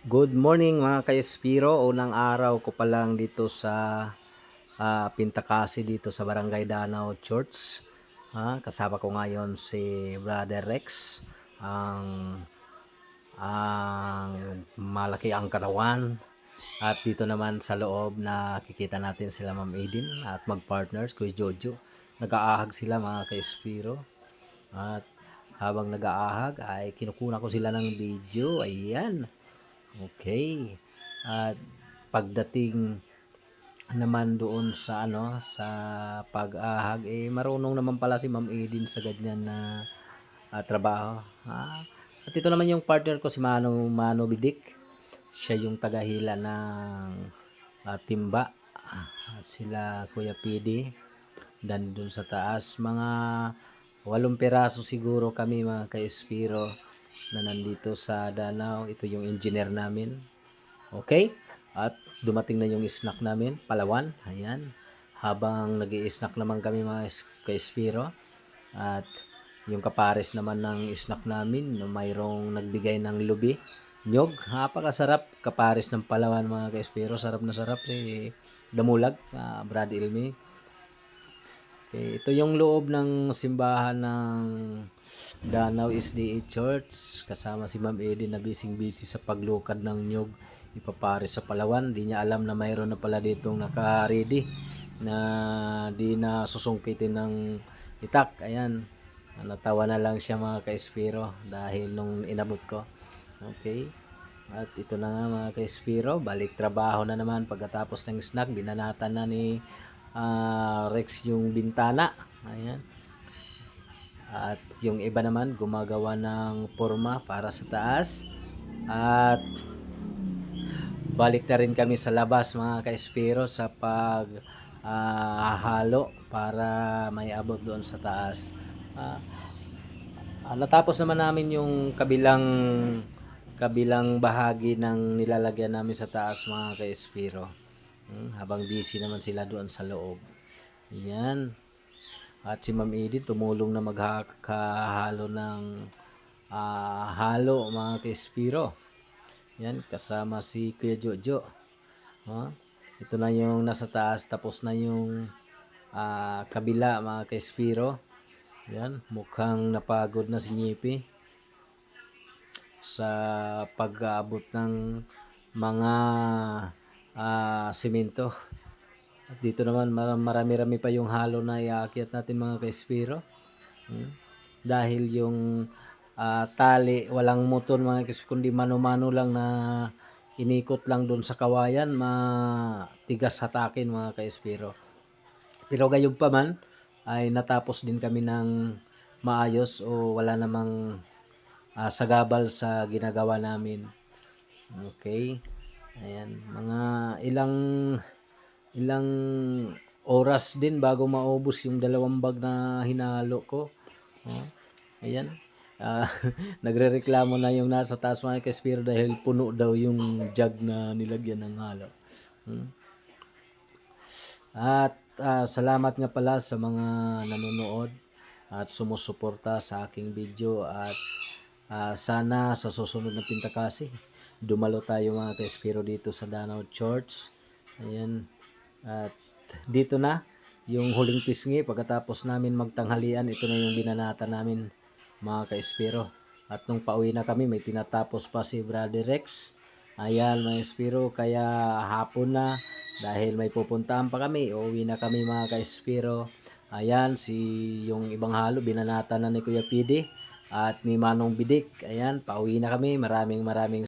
Good morning mga ka-Espiro. Unang araw ko pa lang dito sa ah, Pintakasi dito sa Barangay Danao Church. Ah, kasama ko ngayon si Brother Rex. Ang ang malaki ang katawan. At dito naman sa loob nakikita natin sila Ma'am Aiden at mag-partners Kuya Jojo. Nag-aahag sila mga ka-Espiro. At habang nag-aahag ay kinukuna ko sila ng video. Ayan. Okay. At pagdating naman doon sa ano sa pag-ahag eh marunong naman pala si Ma'am Edin sa ganyan na ah, trabaho. Ah, at ito naman yung partner ko si Mano Mano Bidik. Siya yung tagahila ng ah, timba. Ah, sila Kuya PD. Dan doon sa taas mga walong peraso siguro kami mga ka-Espiro na nandito sa Danau. Ito yung engineer namin. Okay? At dumating na yung snack namin, Palawan. Ayan. Habang nag snack naman kami mga ka-Espiro. At yung kapares naman ng snack namin, na mayroong nagbigay ng lubi. Nyog, napakasarap. Kapares ng Palawan mga ka-Espiro. Sarap na sarap si Damulag, ah, Brad Ilmi. Okay, ito yung loob ng simbahan ng Danau SDA Church. Kasama si Ma'am Edie na busy-busy sa paglukad ng nyog ipapare sa Palawan. Di niya alam na mayroon na pala ditong naka-ready na di na susungkitin ng itak. Ayan. Natawa na lang siya mga ka-espiro dahil nung inabot ko. Okay. At ito na nga mga ka-espiro, balik trabaho na naman pagkatapos ng snack, binanatan na ni ah, Rex yung bintana. Ayan. At yung iba naman gumagawa ng forma para sa taas. At balik na rin kami sa labas mga ka-espiro sa pag ah, halo para may abot doon sa taas. Ah, natapos naman namin yung kabilang kabilang bahagi ng nilalagyan namin sa taas mga ka-espiro. Hmm, habang busy naman sila doon sa loob. Yan. At si Ma'am Edith tumulong na maghahalo ng ah, halo mga ka-espiro. Yan, kasama si Kuya Jojo. Ha? Ito na yung nasa taas, tapos na yung ah, kabila mga ka-espiro. Yan, mukhang napagod na si Nyipi sa pag-aabot ng mga ah, simento. At dito naman mar- marami-rami pa yung halo na iakyat natin mga ka-espiro. Hmm? Dahil yung ah, tali, walang motor mga kes, kundi mano-mano lang na inikot lang doon sa kawayan, matigas hatakin mga ka-espiro. Pero gayon pa man, ay natapos din kami ng maayos o wala namang ah, sagabal sa ginagawa namin. Okay. Ayan, mga ilang ilang oras din bago maubos yung dalawang bag na hinalo ko. Oh, ayan. Ah, nagrereklamo na yung nasa taas mga kaspiro dahil puno daw yung jug na nilagyan ng halo. Hmm. At ah, salamat nga pala sa mga nanonood at sumusuporta sa aking video at ah, sana sa susunod na pintakasi dumalo tayo mga ka-espiro dito sa Danau Church. Ayan. At dito na yung huling pisngi pagkatapos namin magtanghalian ito na yung binanata namin mga ka-espiro. At nung pauwi na kami may tinatapos pa si Brother Rex. Ayan mga espiro kaya hapon na dahil may pupuntahan pa kami. Uuwi na kami mga ka-espiro. Ayan si yung ibang halo binanata na ni Kuya Pidi at ni Manong Bidik. Ayan pauwi na kami. Maraming maraming